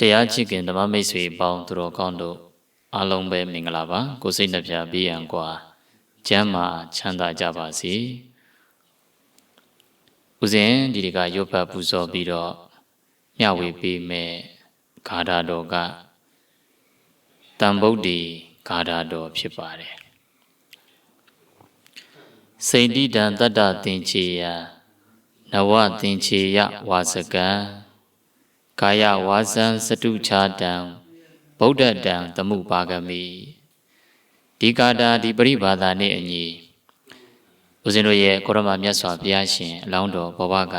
တရားချစ်ခင်ဓမ္မမိတ်ဆွေပေါင်းသူတော်ကောင်းတို့အားလုံးပဲမင်္ဂလာပါကိုစိတ်နှပြပြေးရန်ကွာကျမ်းမာချမ်းသာကြပါစေဦးဇင်ဒီဒီကရုပ်ဖတ်ပူဇော်ပြီးတော့မျှဝေပေးမယ်ဂါထာတော်ကတန်ဗုဒ္ဓီဂါထာတော်ဖြစ်ပါတယ်စိတ်တိတံတတ္တသင်္ချေယနဝသင်္ချေယဝါစကံ ကာယဝါစံစတုချာတံဗုဒ္ဓတံသမှုပါကမိဒီကာတာဒီပရိဘာသာနဲ့အညီဦးဇင်းတို့ရဲ့ကိုရမမြတ်စွာဘုရားရှင်အလောင်းတော်ဘဝက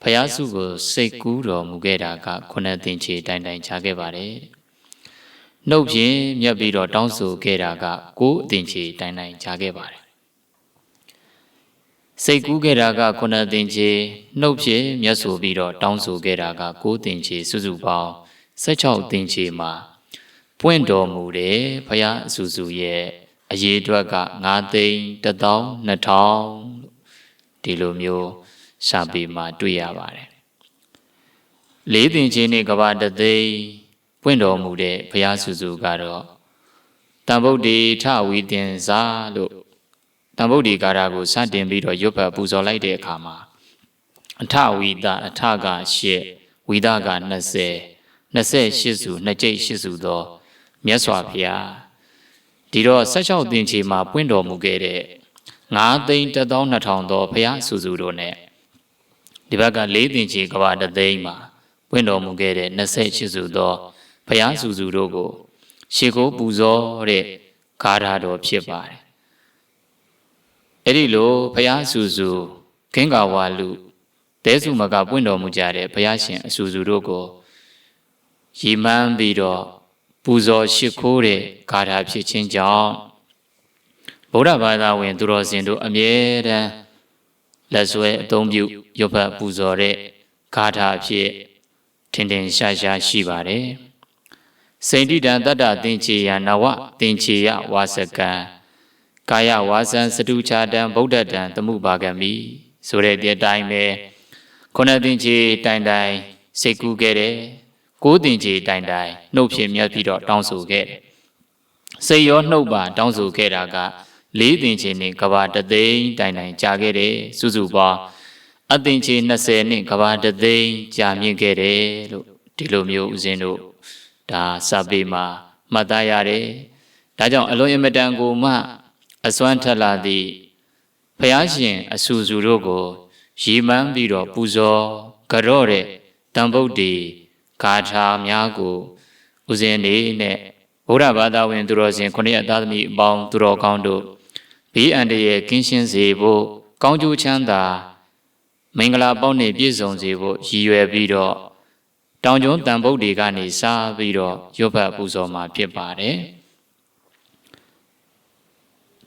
ဖယားစုကိုစိတ်ကူးတော်မူခဲ့တာကခုနှစ်သင်္ချေတိုင်တိုင်ခြားခဲ့ပါတယ်နှုတ်ဖြင့်မြတ်ပြီးတော့တောင်းဆိုခဲ့တာကကိုးအသင်္ချေတိုင်တိုင်ခြားခဲ့ပါတယ် စိတ်ကူးခဲ့တာကခုနှစ်သင်္ချေနှုတ်ဖြင့်မြတ်ဆိုပြီးတော့တောင်းဆိုခဲ့တာကကိုးသင်္ချေစုစုပေါင်း16သင်္ချေမှာပွင့်တော်မူတယ်ဘုရားအဆူဆူရဲ့အရေးအတွက်က9သိန်း1000 2000ဒီလိုမျိုးစာပေမှာတွေ့ရပါတယ်လေးသင်္ချေနဲ့ကဘာတသိန်းပွင့်တော်မူတဲ့ဘုရားဆူဆူကတော့တန်ဗုဒ္ဓေထဝီတင်စာလို့ တန်ဗုဒ္ဓေကာရာကိုစတင်ပြီးတော့ရွတ်ဖတ်ပူဇော်လိုက်တဲ့အခါမှာအထဝီဒအထက8ဝီဒက20 28စုနှစ်ကြိတ်8စုသောမြတ်စွာဘုရားဒီတော့16သင်္ချေမှာပွင့်တော်မူခဲ့တဲ့9သိန်း12000သောဘုရားစုစုတို့ ਨੇ ဒီဘက်က4သင်္ချေကဘာတသိန်းမှာပွင့်တော်မူခဲ့တဲ့28စုသောဘုရားစုစုတို့ကို ရှေကိုပူဇော်တဲ့ဂါထာတော်ဖြစ်ပါတယ် အဲ့ဒီလိုဘုရားစုစုခင်းကာဝါလူတဲစုမကပွင့်တော်မူကြတဲ့ဘုရားရှင်အစုစုတို့ကိုရည်မှန်းပြီးတော့ပူဇော်ရှိခိုးတဲ့ဂါထာဖြစ်ခြင်းကြောင့်ဗုဒ္ဓဘာသာဝင် သူတော်စင်တို့အမြဲတမ်းလက်ဆွဲအသုံးပြုရုပ်ဖတ်ပူဇော်တဲ့ဂါထာဖြစ်ထင်ထင်ရှားရှားရှိပါတယ်စိန္ဒိတံတတ္တသင်္ချေယနဝသင်္ချေယဝါစကံ ကာယဝါစံစတုချာတံဗုဒ္ဓတံသမှုပါကမိဆိုတဲ့ဒီတိုင်းပဲခုနသင်္ချေတိုင်တိုင်စိတ်ကူးခဲ့တယ်ကိုးတင်ကြီးတိုင်တိုင်နှုတ်ဖြင့်မြတ်ပြီးတော့တောင်းဆိုခဲ့တယ်။စိတ်ရောနှုတ်ပါတောင်းဆိုခဲ့တာကလေးတင်ကြီးနဲ့ကဘာတသိန်းတိုင်တိုင်ကြာခဲ့တယ်စုစုပေါင်းအတင်ကြီး20နဲ့ကဘာတသိန်းကြာမြင့်ခဲ့တယ်လို့ဒီလိုမျိုးဦးဇင်းတို့ဒါစာပေမှာမှတ်သားရတယ်။ဒါကြောင့်အလွန်အမတန်ကိုမှ အစွမ်းထက်လာသည့်ဖျားရှင်အဆူဆူတို့ကိုရည်မှန်းပြီးတော့ပူဇော်ကြော့တဲ့တန်ဗုဒ္ဓေဂါထာများကိုဦးဇင်းနေနဲ့ဗုဒ္ဓဘာသာဝင်သူတော်စင်ခொနည်းအသားသမီးအပေါင်းသူတော်ကောင်းတို့ဘေးအန္တရာယ်ကင်းရှင်းစေဖို့ကောင်းကျိုးချမ်းသာမင်္ဂလာပေါက်နေပြည့်စုံစေဖို့ရည်ရွယ်ပြီးတော့တောင်ကျုံတန်ဗုဒ္ဓေကနေစားပြီးတော့ရုပ်ဖတ်ပူဇော်မှာဖြစ်ပါတယ်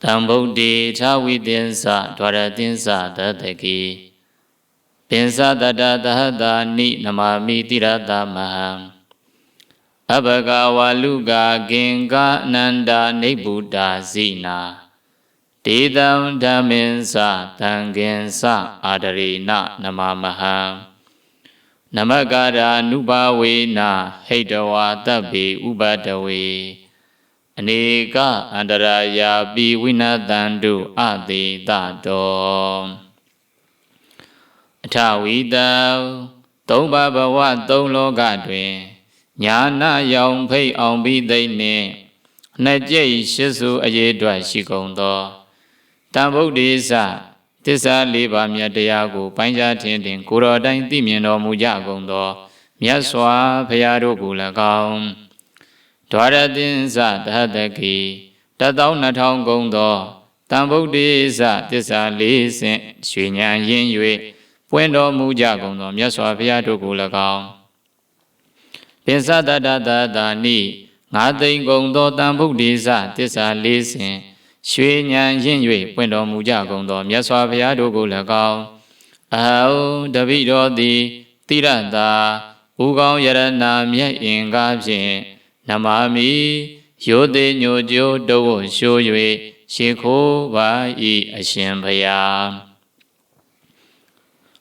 တံဗုဒ္ဓေသာဝိသင်္စဒွါရသင်္စသတ္တကေပင်စတတသဟတာနိနမမိတိရတမဟံအဘဂဝါလူကာဂင်္ဂအနန္တာနိဗ္ဗုဒာဇိနာဒေတံဓမ္မင်္စသံဃင်္စအာဒရိနနမမဟံနမကာရာနုဘာဝေနဟိတဝါတဗ္ဗေဥပတဝေ အနေကအန္တရာယာပိဝိနတံတုအတိတတောအထဝီတံသုံးပါးဘဝသုံးလောကတွင်ညာနာယောင်ဖိတ်အောင်ပြီးသိမ့်နှင့်နှစ်ကျိတ်ရှစ်စုအရေးအတွက်ရှိကုန်သောတန်ဗုဒ္ဓေသသစ္စာလေးပါးမြတ်တရားကို ပိုင်းခြားထင်ထင်ကိုတော်တိုင်းသိမြင်တော်မူကြကုန်သောမြတ်စွာဘုရားတို့ကို၎င်း ဒွါရသင်္စတဟတကိတသော2000ကုံသောတန်ဗုဒ္ဓေသသစ္စာလေးဆင့်ရွှေဉာဏ်ရင်း၍ပွင့်တော်မူကြကုန်သောမြတ်စွာဘုရားတို့ကို၎င်းပင်စတတတတာနိငါသိင်ကုန်သောတန်ဗုဒ္ဓေသတစ္ဆာလေးဆင်ရွှေဉဏ်ရင့်၍ပွင့်တော်မူကြကုန်သောမြတ်စွာဘုရားတို့ကို၎င်းအဟောတပိတော်သည်တိရတာဥကောင်းယရနာမြတ်အင်္ဂါဖြင့် နမမိယောတိညိုကျိုးတောရှိုး၍ရှ िख ိုးပါဤအရှင်ဘုရား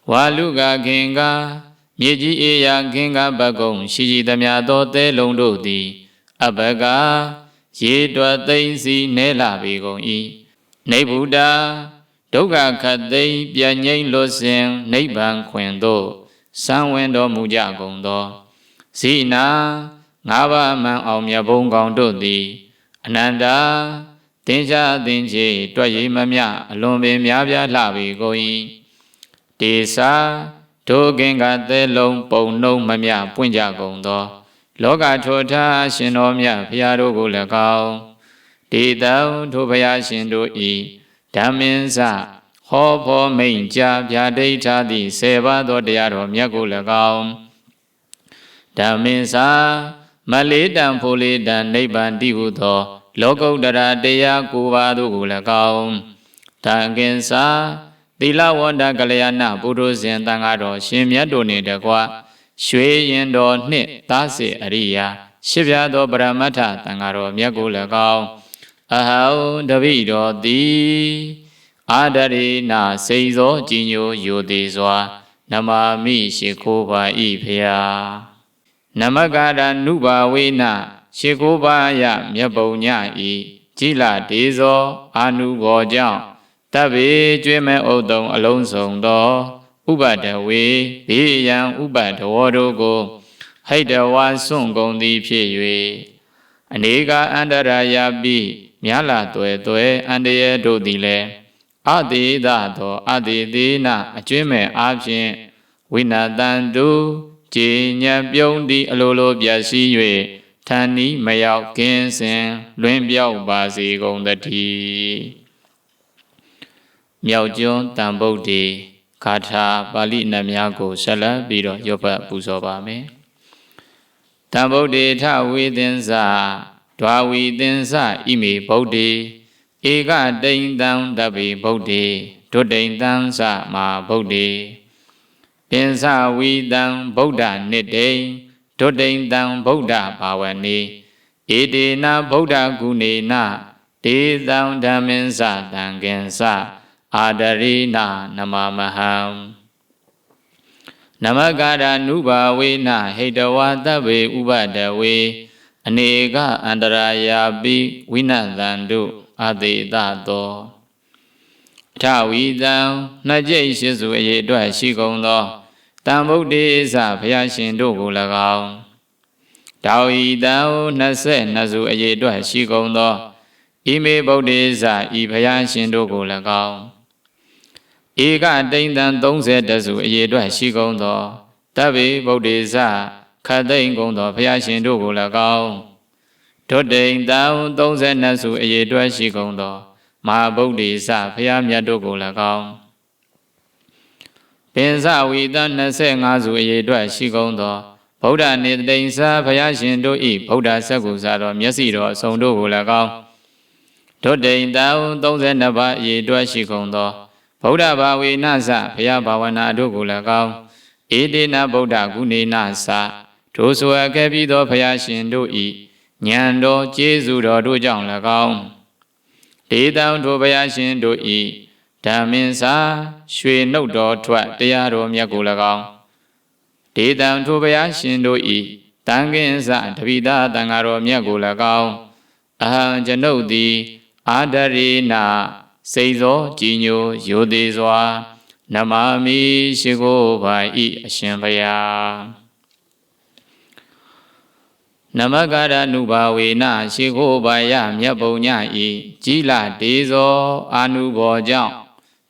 ဝါလူကခင်ကမြေကြီးအေယာခင်းကပကုံရှိရှိသမျှသောသဲလုံးတို့သည်အဘကရေတွက်သိမ့်စီနဲလာပေကုန်၏နေဗုဒ္ဓဒုက္ခခတ်သိမ့်ပြငိမ့်လွတ်စဉ်နိဗ္ဗာန်ခွင်သို့စံဝင်တော်မူကြကုန်သောဇိနာ ငါးပါးမှန်အောင်မြတ်ဘုံကောင်တို့သည်အနန္တာတင်ရှားသင်ချေတွက်ရည်မမြအလွန်ပင်များပြားလှပေကုန်၏တေစာဒုကင်ကသဲလုံးပုံနှုံမမြပွင့်ကြကုန်သော လောကထောထားရှင်တော်မြတ်ဖရာတို့ကို၎င်းဒေတံထိုဖရာရှင်တို့ဤဓမ္မင်းစဟောဖောမိန်ကြာဗျာဒိဋ္ဌာသည့်ဆေပါသောတရားတော်မြတ်ကို၎င်းဓမ္မင်းစာ မလေးတံဖိုလေးတံနိဗ္ဗာန်တိဟုသော လောကုတ္တရာတရားကိုပါတို့ကို၎င်းတံကင်စာသီလဝန္တကလျာဏပုရုဇဉ်တန်ဃာတော်ရှင်မြတ်တို့နှင့်တကွရွှေရင်တော်နှင့်သားစေအရိယာရှစ်ပြားသောပရမတ္ထတန်ဃာတော်မြတ်ကို၎င်းအဟံတပိတော်သည်အာဒရိနာစိတ်သောကြည်ညိုယိုသေးစွာ နမာမိရှိခိုးပါဤဖျာ နမကရာနုဘာဝေနရှိခိုးပါယမြတ်ပုံညဤကြည်လာဒေဇောအာနုဘောကြောင့်တပ်ပေကျွေးမဲ့ဥတုံအလုံးစုံသောဥပဒဝေဘေးရန်ဥပဒဝောတို့ကိုဟိတဝါစွန့်ကုန်သည်ဖြစ်၍အနေကအန္တရာယပိမြလာသွဲသွဲအန္တရာတို့သည်လည်းအတိဒသောအတိသေနအကျွင်းမဲ့အားဖြင့်ဝိနာတန်တု ခြေညံပြုံးသည့်အလိုလိုပြည့်စည်၍ဌာနီမရောက်ကင်းစင်လွင်ပြောက်ပါစေကုန်တည်းမြောက်ကျွန်းတန်ဗုဒ္ဓေဂါထာပါဠိနတ်များကိုဆက်လက်ပြီးတော့ရွတ်ပတ်ပူဇော်ပါမယ်တံဗုဒ္ဓေထဝေသင်္စာဒွာဝီသင်္စဣမေဗုဒ္ဓေဧကတိန်တံတပိဗုဒ္ဓေဒုတိန်တံစမာဗုဒ္ဓေ ပင်စဝီတံဗုဒ္ဓနိတိန်ဒုတိန်တံဗုဒ္ဓဘာဝနေဧတေနဗုဒ္ဓဂုဏေနဒေသံဓမ္မင်းစတံကင်္စအာဒရိနာနမမဟံနမကာရနုဘာဝေနဟိတဝါတဗေဥပဒဝေအနေကအန္တရာယာပိဝိနသံတို့အသေးသသောအထဝီတံနှစ်ကျိတ်ရှိစုအရေးအတွက်ရှိကုန်သော တံဗုဒ္ဓေသဘုရားရှင်တို့ကို၎င်းတောဝီတံ22စုအရေးအတွက်ရှိကုန်သောဣမေဗုဒ္ဓေသဤဘုရားရှင်တို့ကို၎င်းဧကတိန်တံ30စုအရေးအတွက်ရှိကုန်သောတဗ္ဗေဗုဒ္ဓေသခတ်သိမ့်ကုန်သောဘုရားရှင်တို့ကို၎င်းဒုတိန်တံ32စုအရေးအတွက်ရှိကုန်သောမဟာဗုဒ္ဓေသဘုရားမြတ်တို့ကို၎င်း ပင်စဝီတ25စုအရေးအတွက်ရှိကုန်သောဗုဒ္ဓနေတိန်စာဘုရားရှင်တို့ဤဗုဒ္ဓဆက်ကူစာတော်မျက်စိတော်အစုံတို့ကို၎င်းဒုတိန်တံ32ပါးအရေးအတွက်ရှိကုန်သောဗုဒ္ဓဘာဝေနသဘုရားဘာဝနာတို့ကို၎င်းဧတေနဗုဒ္ဓဂုဏေနသထိုဆိုအပ်ခဲ့ပြီးသောဘုရားရှင်တို့ဤဉာဏ်တော်ကျေးဇူးတော်တို့ကြောင့်၎င်းဒေတံထိုဘုရားရှင်တို့ဤ ဓမ္မင်းစာရွှေနှုတ်တော်ထွက်တရားတော်မြတ်ကို၎င်းဒေတံထိုဘုရားရှင်တို့ဤတန်ခင်းစတပိတာတန်ဃာတော်မြတ်ကို၎င်းအဟံကျွန်ုပ်သည်အာဒရိနာစိတ်သောကြည်ညိုယိုသေးစွာ နမမီရှိခိုးပါဤအရှင်ဘုရားနမကာရနုဘာဝေနရှိခိုးပါယမြတ်ပုံညဤကြီးလာဒေဇောအာနုဘောကြောင့်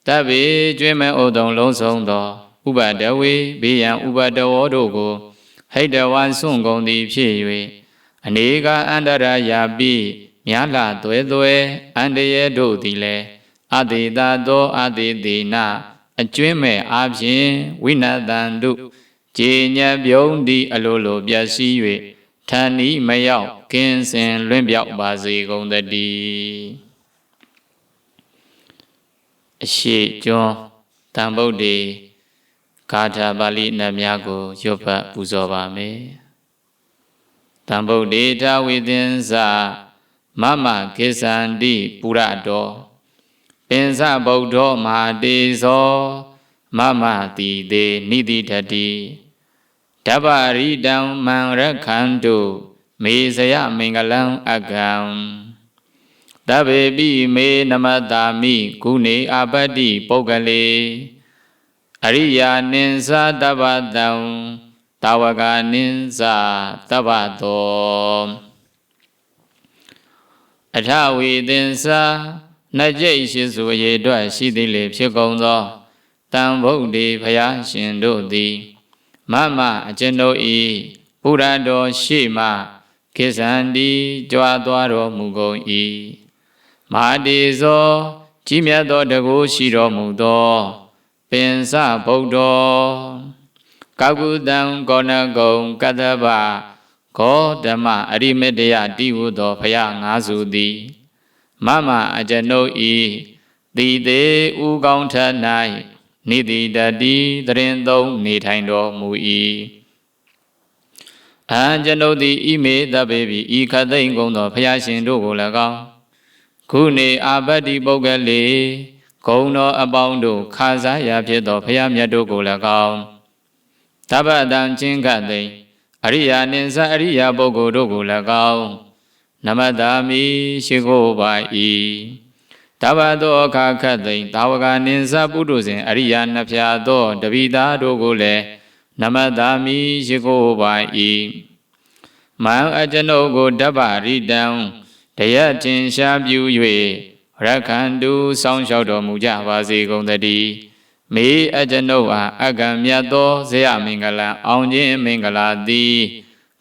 တပ်ပေကျွေးမဲ့ဩတုံလုံးစုံသောဥပဒဝေဘေးရန်ဥပဒဝောတို့ကိုဟိတဝါစွန့်ကုန်သည်ဖြစ်၍အနေကအန္တရာယာပိမြာလာသွဲသွဲအန္တရေတို့သည်လည်းအတေတာသောအတေတိနာအကျွင်းမဲ့အပြင်ဝိနတံတို့ခြေညံပြုံးသည့်အလိုလိုပျက်စီး၍ထန်ဤမရောက် ကင်းစင်လွင့်ပြောက်ပါစေကုန်တည်း အရှိကျွန်းတန်ဗုဒ္ဓေဂါထာပါဠိနတ်များကိုရွတ်ဖတ်ပူဇော်ပါမယ်တန်ဗုဒ္ဓေထဝိသင်္စမမကိစ္ဆန္တိပုရတော်ပင်စဗုဒ္ဓမဟာတေဇောမမတိတေနိတိတတိဓဗ္ဗရိတံမံရခန္တုမေဇယမင်္ဂလံအကံ တဗ္ဗေပိမေနမတ္တာမိကုနေအပတ္တိပုဂ္ဂလေအရိယာနိသတဗ္ဗတံတာဝကနိသတဗ္ဗတောအထဝေသင်္စာနှစ်ကျိတ်ရှိစုရေအတွက်ရှိသည်လေဖြစ်ကုန်သောတံဗုဒ္ဓေဘုရားရှင်တို့သည်မမအကျွန်ုပ်ဤဘုရားတော်ရှိမှကိစ္ဆန္တိကြွားသွားတော်မူကုန်၏ မဟာတေဇောကြီးမြတ်သောတကူရှိတော်မူသောပင်စဗုဒ္ဓောကောကုတံကောဏဂုံကတ္တဗဂောဓမ္မအရိမတယတိဟုသောဖရာငါးစုသည်မမအကျွန်ုပ်ဤတိသေးဥကောင်းထ၌နိတိတတိတရင်သုံးနေထိုင်တော်မူ၏အကျွန်ုပ်သည်ဣမေတပေပြီဤခသိမ့်ကုန်သောဖရာရှင်တို့ကို၎င်း ခုနေအာပတ္တိပုဂ္ဂလေဂုံတော်အပေါင်းတို့ခါစားရဖြစ်သောဖရာမြတ်တို့ကို၎င်းတပ္ပတံချင်းခသိမ့်အရိယာနိသအရိယာပုဂ္ဂိုလ်တို့ကို၎င်းနမတာမိရှိခိုးပါ၏တဘသောအခါခတ်သိင်တာဝကနိသပုထုဇဉ်အရိယာနှဖျာသောတပိသားတို့ကိုလည်းနမတာမိရှိခိုးပါ၏မံအကျွန်ုပ်ကိုတပ္ပရိတံ တရတင်ရှားပြု၍ရခန္တုစောင်းလျှောက်တော်မူကြပါစေကုန်သတည်းမေအကျွန်ုပ်အားအကံမြတ်သောဇေယမင်္ဂလာအောင်ခြင်းမင်္ဂလာသည်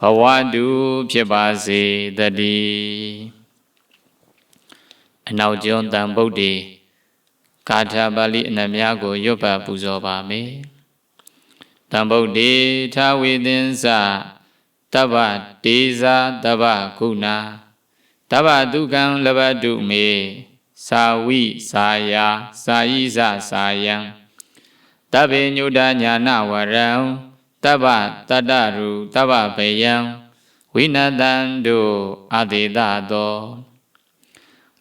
ဘဝတုဖြစ်ပါစေတည်းအနောက်ကျွန်းတန်ဗုဒ္ဓေကာထာပါဠိအနများကိုရွတ်ပတ်ပူဇော်ပါမယ်တန်ဗုဒ္ဓေထာဝေသင်္စတဗ္ဗတေဇာတဗ္ဗကုဏ တဗ္ဗဒုက္ခံလဘတုမေသာဝိသာယာသာယိဇသာယံတဗ္ဗေညုတညာနာဝရံတဗ္ဗတတ္တရူတဗ္ဗဘေယံဝိနတံတို့အတေတသော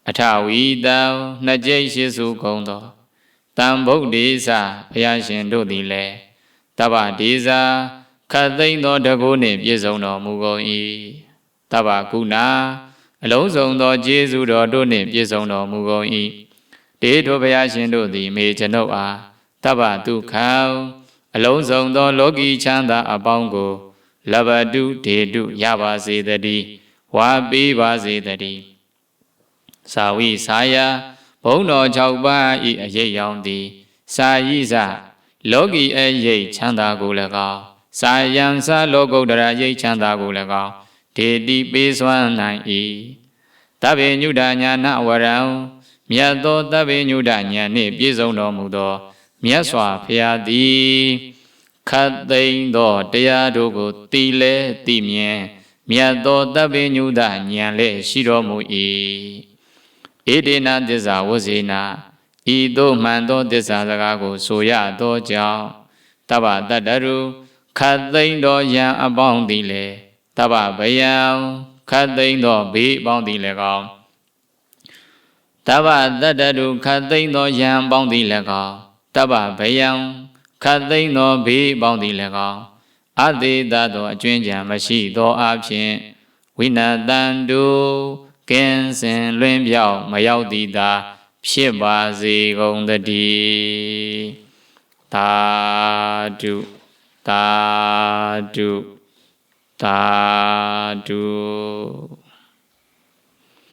အထဝီတံနှစ်ကျိတ်ရှိစုကုန်သောတံဗုဒ္ဓေသဘုရားရှင်တို့သည်လည်းတဗ္ဗဒေဇာခတ်သိမ့်သောတကုနှင့်ပြည့်စုံတော်မူကုန်၏တဗ္ဗကုဏ အလုံးစုံသောကျေးဇူးတော်တို့နှင့်ပြည့်စုံတော်မူကုန်၏တေတို့ဘုရားရှင်တို့သည်မေကျွန်ုပ်အားတဗ္ဗဒုက္ခံအလုံးစုံသောလောကီချမ်းသာအပေါင်းကိုလဘတုဒေတုရပါစေတည်းဝါပေးပါစေတည်းသာဝိသာယဘုံတော်၆ပါးဤအရေးရောင်သည်စာယိဇလောကီအရေးချမ်းသာကို၎င်းစာယံစာလောကုတ္တရာရိတ်ချမ်းသာကို၎င်း ဒေတိပေးစွမ်းနိုင်၏တဗ္ဗညုတညာနဝရံမြတ်သောတဗ္ဗညုတညာနှင့်ပြည့်စုံတော်မူသောမြတ်စွာဘုရားသည်ခတ်သိမ်းသောတရားတို့ကိုတီလဲသိမြင်မြတ်သောတပ်ပင်ညုဒဉာဏ်လည်းရှိတော်မူ၏ဣဒေနသစ္စာဝဇေနာဤသို့မှန်သောသစ္စာစကားကိုဆိုရသောကြောင့်တဗ္ဗတတ္တရုခတ်သိမ်းသောယံအပေါင်းသည်လေ တဗ္ဗဗယံခတ်သိမ်းသောဘေးအပေါင်းသည်လည်းကောင်းတဗ္ဗတတ္တရုခတ်သိမ်းသောယံအပေါင်းသည်လည်းကောင်းတဗ္ဗဗယံခတ်သိမ်းသောဘေးပေါင်းသည်လည်းကောင်းအသေးသသောအကျွင်းကြံမရှိသောအဖြစ်ဝိနတန်တုကင်းစင်လွင်ပြောက်မရောက်သည်သာဖြစ်ပါစေကုန်တည်းသာဓုသာဓု သာဓု